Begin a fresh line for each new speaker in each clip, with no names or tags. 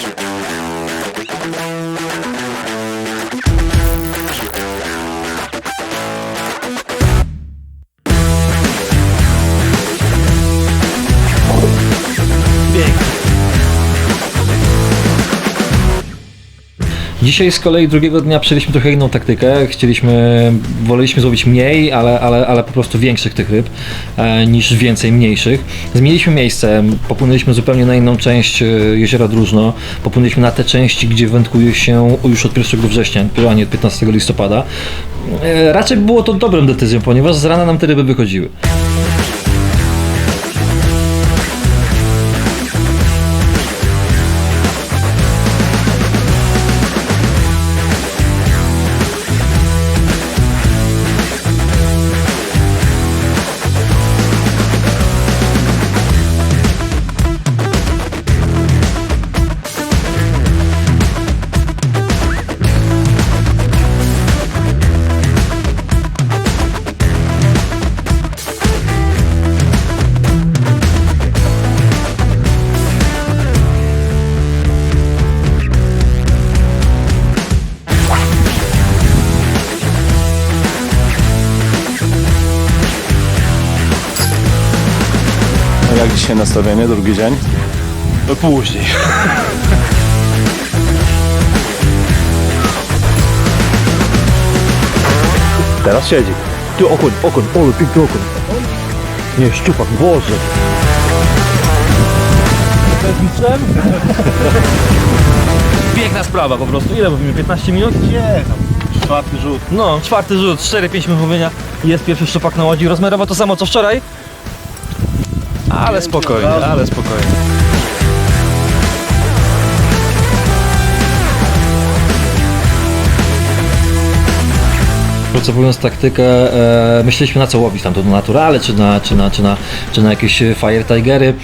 Thank you. Dzisiaj z kolei drugiego dnia przyjęliśmy trochę inną taktykę. Chcieliśmy, woleliśmy złowić mniej, ale, ale, ale po prostu większych tych ryb e, niż więcej mniejszych. Zmieniliśmy miejsce, popłynęliśmy zupełnie na inną część e, jeziora Drużno. Popłynęliśmy na te części, gdzie wędkuje się już od 1 września, a nie od 15 listopada. E, raczej było to dobrą decyzją, ponieważ z rana nam te ryby wychodziły.
Nastawienie, drugi dzień?
No później.
Teraz siedzi.
Ty okoń, okoń, ole piękny okoń. Nie, szczupak, Boże. Piękna sprawa po prostu. Ile mówimy? 15 minut?
Nie, czwarty rzut.
No, czwarty rzut, 4-5 minut mówienia. Jest pierwszy szczupak na łodzi. Rozmiarowo to samo co wczoraj. Ale spokojnie, ale spokojnie.
Procowując taktykę, e, myśleliśmy na co łowić tam, to na naturale, czy na, czy na, czy na, czy na jakieś fire tigery.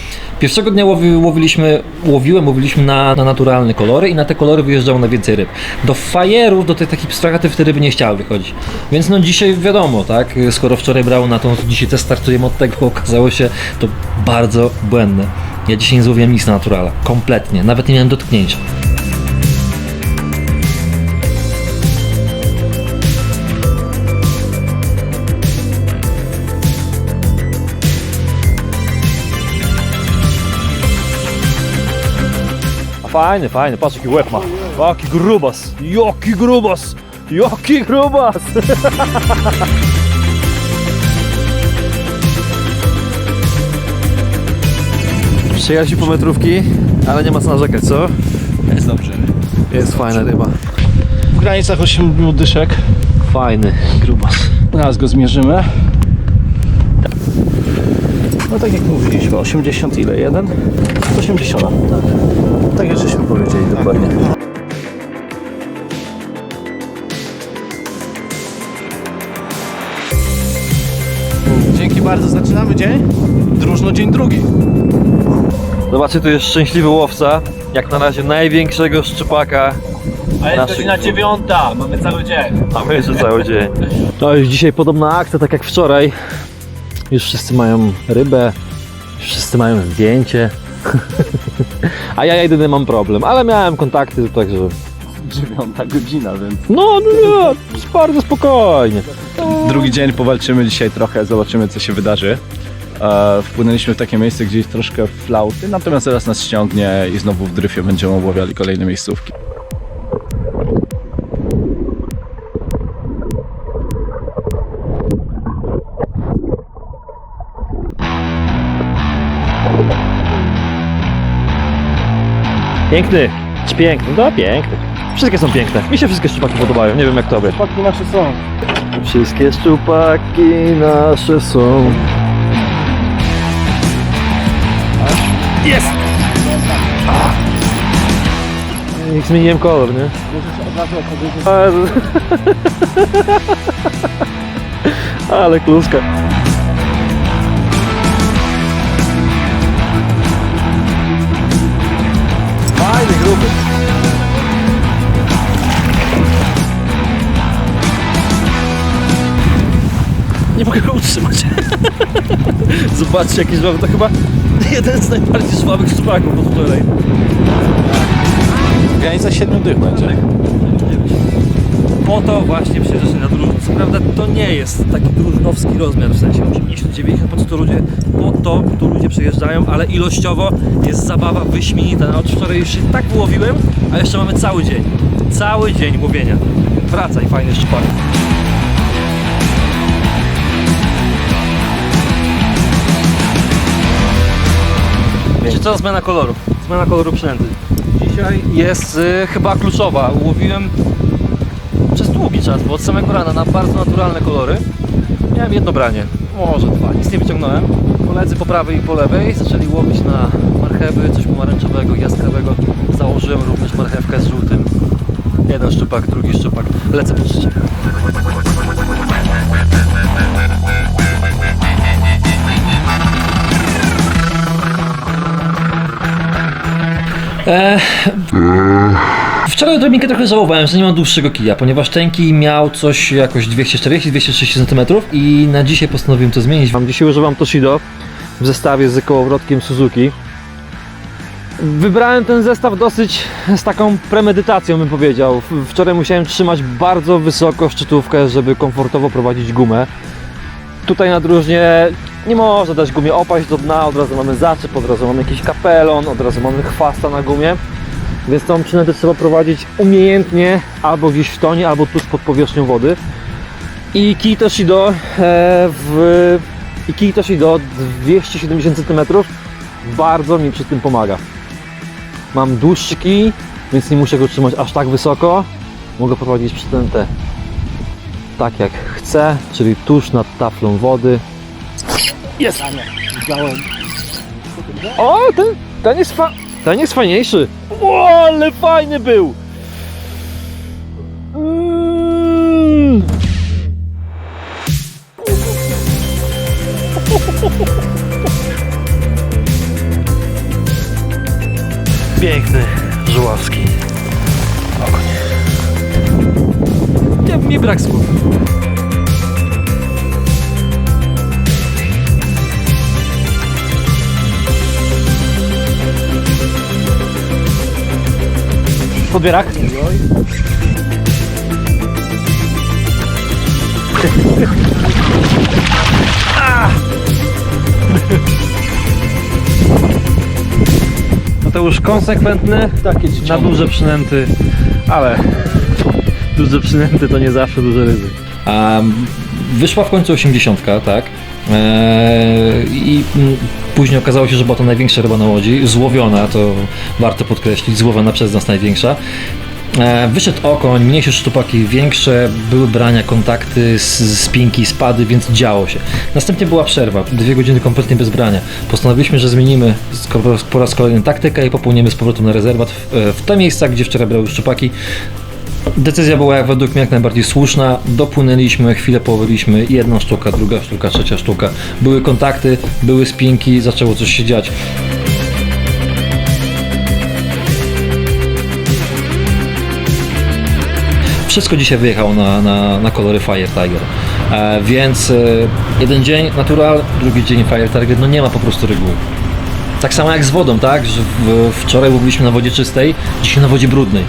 Pierwszego dnia łowi, łowiliśmy, łowiłem, łowiliśmy na, na naturalne kolory i na te kolory wyjeżdżało na więcej ryb. Do fajerów, do tych takich pstrakatyw te ryby nie chciały wychodzić. Więc no dzisiaj wiadomo, tak, skoro wczoraj brało na tą, to dzisiaj też startujemy od tego, okazało się to bardzo błędne. Ja dzisiaj nie złowiłem nic na naturala, kompletnie, nawet nie miałem dotknięcia.
Fajny, fajny, patrz jaki łeb ma. Jaki grubas, jaki grubas, jaki grubas. Przyjechaliśmy po metrówki, ale nie ma co narzekać, co?
Jest dobrze.
Jest fajna ryba.
W granicach 8 dyszek.
Fajny grubas.
Raz go zmierzymy. No tak jak mówiliśmy, 80 ile? Jeden? 80. Tak. Tak jak żeśmy powiedzieli dokładnie. Dzięki bardzo, zaczynamy dzień. Drużno dzień drugi.
Zobaczcie, tu jest szczęśliwy łowca. Jak na razie największego szczupaka.
A jest
Naszych-
godzina dziewiąta, mamy cały dzień.
Mamy jeszcze cały dzień. To już dzisiaj podobna akcja, tak jak wczoraj. Już wszyscy mają rybę, już wszyscy mają zdjęcie. A ja jedyny mam problem, ale miałem kontakty, także.
Dziewiąta godzina, więc.
No, no, nie, bardzo spokojnie.
Drugi dzień powalczymy dzisiaj trochę, zobaczymy co się wydarzy. E, wpłynęliśmy w takie miejsce, gdzie jest troszkę flauty, natomiast zaraz nas ściągnie i znowu w dryfie będziemy obawiali kolejne miejscówki.
Piękny, czy piękny? No piękny. Wszystkie są piękne. Mi się wszystkie szczupaki podobają, nie wiem jak tobie.
Chłopaki nasze są.
Wszystkie szczupaki nasze są. Jest! Jak zmieniłem kolor, nie? Ale- Ale kluska. Zobaczcie jaki żwawy, to chyba jeden z najbardziej żwawych szczupaków od wczoraj.
granicach 7 dych będzie.
Po to właśnie przyjeżdża się na drużynę. Co prawda to nie jest taki drużynowski rozmiar, w sensie 89, po co to ludzie, po to tu ludzie przyjeżdżają, ale ilościowo jest zabawa wyśmienita. No, od wczoraj już się tak wyłowiłem, a jeszcze mamy cały dzień. Cały dzień łowienia. Wracaj, fajny szczupak. Wiecie co? Zmiana koloru. Zmiana koloru przynęty. Dzisiaj jest y, chyba kluczowa. Łowiłem przez długi czas, bo od samego rana na bardzo naturalne kolory. Miałem jedno branie, może dwa, nic nie wyciągnąłem. Koledzy po prawej i po lewej zaczęli łowić na marchewy, coś pomarańczowego, jaskrawego. Założyłem również marchewkę z żółtym. Jeden szczupak, drugi szczupak. Lecę po trzecie. Eee, Wczoraj odrobinkę trochę żałowałem, że nie mam dłuższego kija, ponieważ ten kij miał coś jakoś 240-230 cm i na dzisiaj postanowiłem to zmienić.
Mam dzisiaj używam Toshido w zestawie z kołowrotkiem Suzuki. Wybrałem ten zestaw dosyć z taką premedytacją bym powiedział. Wczoraj musiałem trzymać bardzo wysoko szczytówkę, żeby komfortowo prowadzić gumę. Tutaj na drużnie nie można dać gumie opaść do dna, od razu mamy zaczep, od razu mamy jakiś kapelon, od razu mamy chwasta na gumie. Więc tą przynętę trzeba prowadzić umiejętnie, albo gdzieś w tonie, albo tuż pod powierzchnią wody. I kij Toshido e, w i kij Toshido 270 cm bardzo mi przy tym pomaga. Mam dłuższy kij, więc nie muszę go trzymać aż tak wysoko. Mogę prowadzić przynętę tak jak chcę, czyli tuż nad taflą wody. Jest! O, ten, ten jest fa- ten jest fajniejszy. O, ale fajny był! Podbierak?
Mateusz konsekwentny, na duże przynęty, ale duże przynęty to nie zawsze duże ryzyko. wyszła w końcu 80, tak? Eee, I mm, później okazało się, że była to największa ryba na łodzi, złowiona, to warto podkreślić, złowiona przez nas największa. E, Wyszedł okoń, mniejsze sztupaki, większe, były brania, kontakty, spinki, spady, więc działo się. Następnie była przerwa, dwie godziny kompletnie bez brania. Postanowiliśmy, że zmienimy po raz kolejny taktykę i popłyniemy z powrotem na rezerwat w, e, w te miejsca, gdzie wczoraj brały szczupaki. Decyzja była według mnie jak najbardziej słuszna. Dopłynęliśmy, chwilę połowiliśmy, jedna sztuka, druga sztuka, trzecia sztuka. Były kontakty, były spinki, zaczęło coś się dziać. Wszystko dzisiaj wyjechało na, na, na kolory Fire Tiger. E, więc e, jeden dzień natural, drugi dzień Fire Tiger, no nie ma po prostu reguły. Tak samo jak z wodą, tak? W, wczoraj łowiliśmy na wodzie czystej, dzisiaj na wodzie brudnej.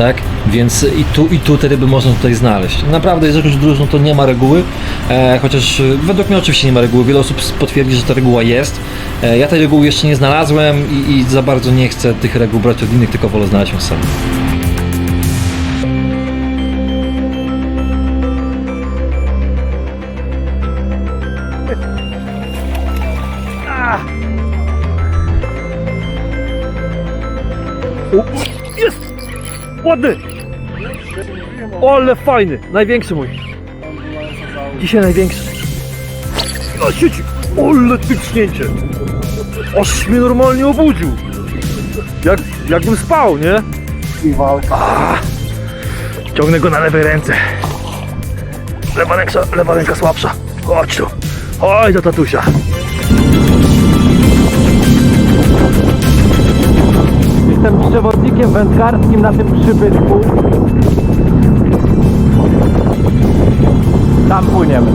Tak? Więc i tu, i tu te ryby można tutaj znaleźć. Naprawdę, jeżeli chodzi o drużną, to nie ma reguły, e, chociaż e, według mnie oczywiście nie ma reguły. Wiele osób potwierdzi, że ta reguła jest. E, ja tej reguły jeszcze nie znalazłem i, i za bardzo nie chcę tych reguł brać od innych, tylko wolę znaleźć ją sam.
Ładny! Ale fajny! Największy mój. Dzisiaj największy. O sieci! Ale tycznięcie! Aż mnie normalnie obudził! Jak, jakbym spał, nie? A, ciągnę go na lewej ręce. Lewa ręka, lewa ręka słabsza. Chodź tu. Chodź do tatusia. przewodnikiem wędkarskim na tym przybytku. Tam płyniemy.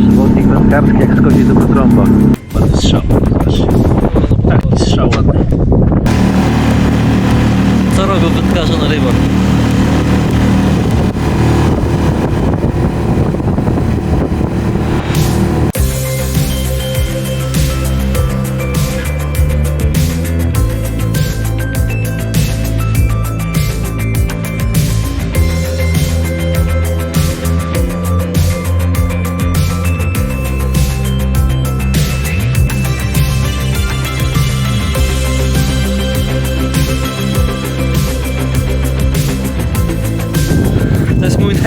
Przewodnik wędkarski jak schodzi do trąba.
Pan strzał, zobacz. Taki strzał ładny.
Co robią wędkarze na rybach?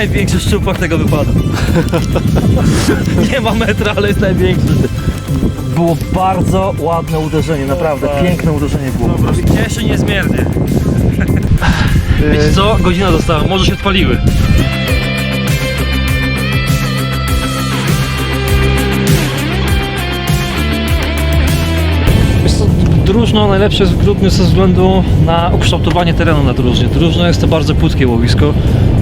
Największy szczupak tego wypadu. Nie ma metra, ale jest największy. Było bardzo ładne uderzenie, naprawdę piękne uderzenie było. Cieszy niezmiernie. Wiecie co? Godzina została, może się odpaliły. Drużno najlepsze jest w grudniu ze względu na ukształtowanie terenu na drużnie. Drużno jest to bardzo płytkie łowisko.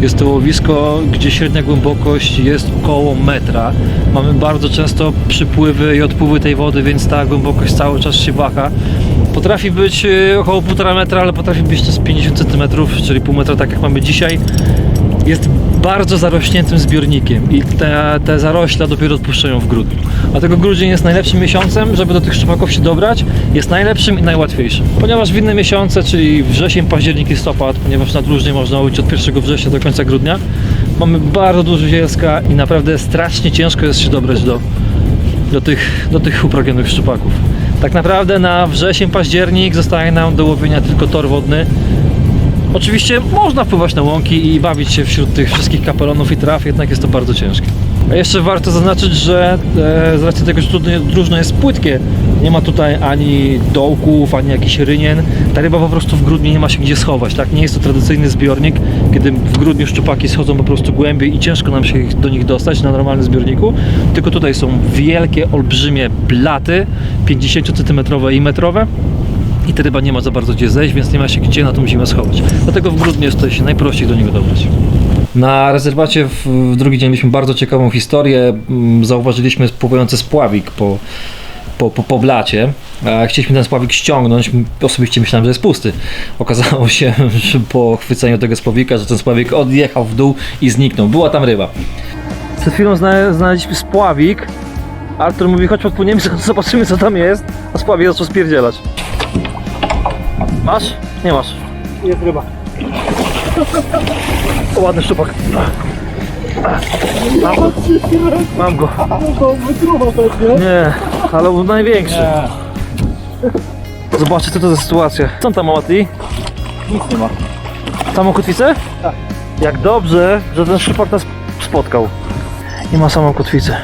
Jest to łowisko, gdzie średnia głębokość jest około metra. Mamy bardzo często przypływy i odpływy tej wody, więc ta głębokość cały czas się waha. Potrafi być y, około 1,5 metra, ale potrafi być też 50 cm, czyli pół metra, tak jak mamy dzisiaj jest bardzo zarośniętym zbiornikiem i te, te zarośla dopiero odpuszczają w grudniu. Dlatego grudzień jest najlepszym miesiącem, żeby do tych szczupaków się dobrać. Jest najlepszym i najłatwiejszym. Ponieważ w inne miesiące, czyli wrzesień, październik, listopad, ponieważ na różnie można łowić od 1 września do końca grudnia, mamy bardzo dużo zielska i naprawdę strasznie ciężko jest się dobrać do, do tych, do tych upragnionych szczupaków. Tak naprawdę na wrzesień, październik zostaje nam do łowienia tylko tor wodny, Oczywiście można wpływać na łąki i bawić się wśród tych wszystkich kapelonów i traf, jednak jest to bardzo ciężkie. A jeszcze warto zaznaczyć, że e, z racji tego, że drużno jest płytkie, nie ma tutaj ani dołków, ani jakichś rynien. Ta ryba po prostu w grudniu nie ma się gdzie schować, tak? Nie jest to tradycyjny zbiornik, kiedy w grudniu szczupaki schodzą po prostu głębiej i ciężko nam się do nich dostać na normalnym zbiorniku. Tylko tutaj są wielkie, olbrzymie blaty, 50 cm i metrowe i ta ryba nie ma za bardzo gdzie zejść, więc nie ma się gdzie na tą zimę schować. Dlatego w grudniu jest tutaj się najprościej do niego dobrać. Na rezerwacie w, drugi dzień mieliśmy bardzo ciekawą historię. Mm, Zauważyliśmy pływający spławik po, po, po, po blacie. Chcieliśmy ten spławik ściągnąć. Osobiście myślałem, że jest pusty. Okazało się że po chwyceniu tego spławika, że ten spławik odjechał w dół i zniknął. Była tam ryba. Przed chwilą zna- znaleźliśmy spławik. Artur mówi, chodź podpłyniemy, zobaczymy co tam jest. A spławik zaczął spierdzielać. Masz? Nie masz.
Jest ryba.
O, ładny szczupak. Mam, mam go. Nie, ale był największy. Zobaczcie co to za sytuacja. Co tam ma Mati?
Nic nie ma.
Samą kotwicę? Tak. Jak dobrze, że ten szczupak nas spotkał. Nie ma samą kotwicę.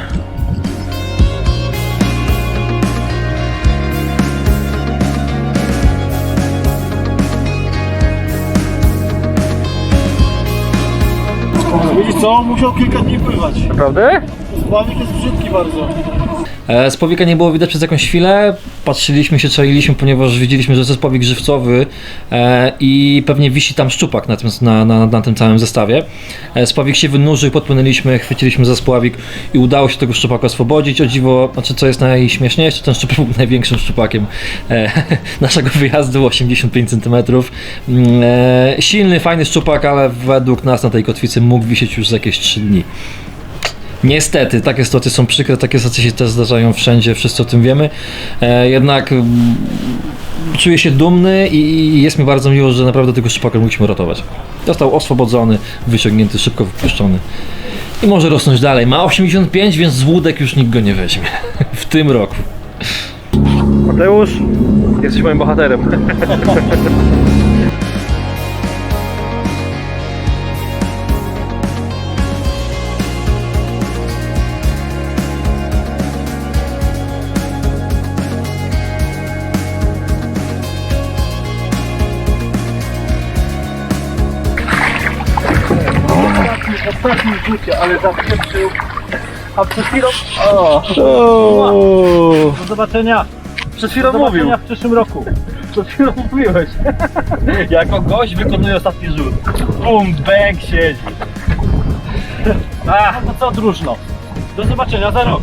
Widzisz co? Musiał kilka dni pływać.
Naprawdę?
Spławik jest brzydki bardzo.
E, nie było widać przez jakąś chwilę. Patrzyliśmy się, czailiśmy, ponieważ widzieliśmy, że to jest spławik żywcowy e, i pewnie wisi tam szczupak na tym, na, na, na tym całym zestawie. E, się wynurzył, podpłynęliśmy, chwyciliśmy za spławik i udało się tego szczupaka oswobodzić. O dziwo, znaczy co jest najśmieszniejsze, ten szczupak był największym szczupakiem e, naszego wyjazdu, 85 cm. Mm, E, silny, fajny szczupak, ale według nas na tej kotwicy mógł wisieć już za jakieś 3 dni. Niestety, takie sytuacje są przykre, takie sytuacje się też zdarzają wszędzie, wszyscy o tym wiemy. E, jednak mm, czuję się dumny i, jest mi bardzo miło, że naprawdę tego szczupaka mogliśmy ratować. Został oswobodzony, wyciągnięty, szybko wypuszczony. I może rosnąć dalej. Ma 85, więc z łódek już nikt go nie weźmie. w tym roku. Mateusz, jesteś moim bohaterem.
Rzucie, ale zapieprzył. A przed chwilą... Do zobaczenia.
Przed chwilą
Do
mówił.
zobaczenia w przyszłym roku.
Przed chwilą mówiłeś. jako gość wykonuje ostatni rzut. Bum, bang, siedzi.
A, no to co drużno. Do zobaczenia za rok.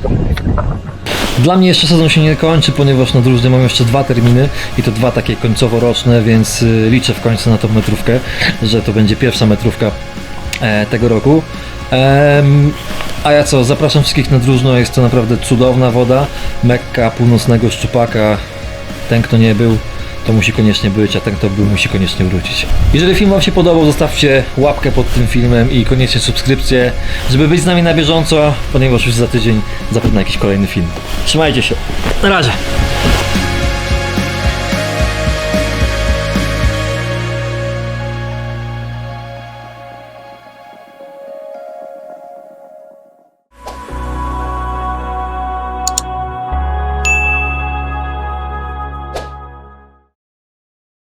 Dla mnie jeszcze sezon się nie kończy, ponieważ na drużynie mam jeszcze dwa terminy i to dwa takie końcowo-roczne, więc y, liczę w końcu na tą metrówkę, że to będzie pierwsza metrówka e, tego roku. A ja co, zapraszam wszystkich na drużno, jest to naprawdę cudowna woda, Mekka północnego szczupaka. Ten kto nie był, to musi koniecznie być, a ten kto był, musi koniecznie wrócić. Jeżeli film Wam się podobał, zostawcie łapkę pod tym filmem i koniecznie subskrypcję, żeby być z nami na bieżąco, ponieważ już za tydzień zapewne jakiś kolejny film. Trzymajcie się. Na razie.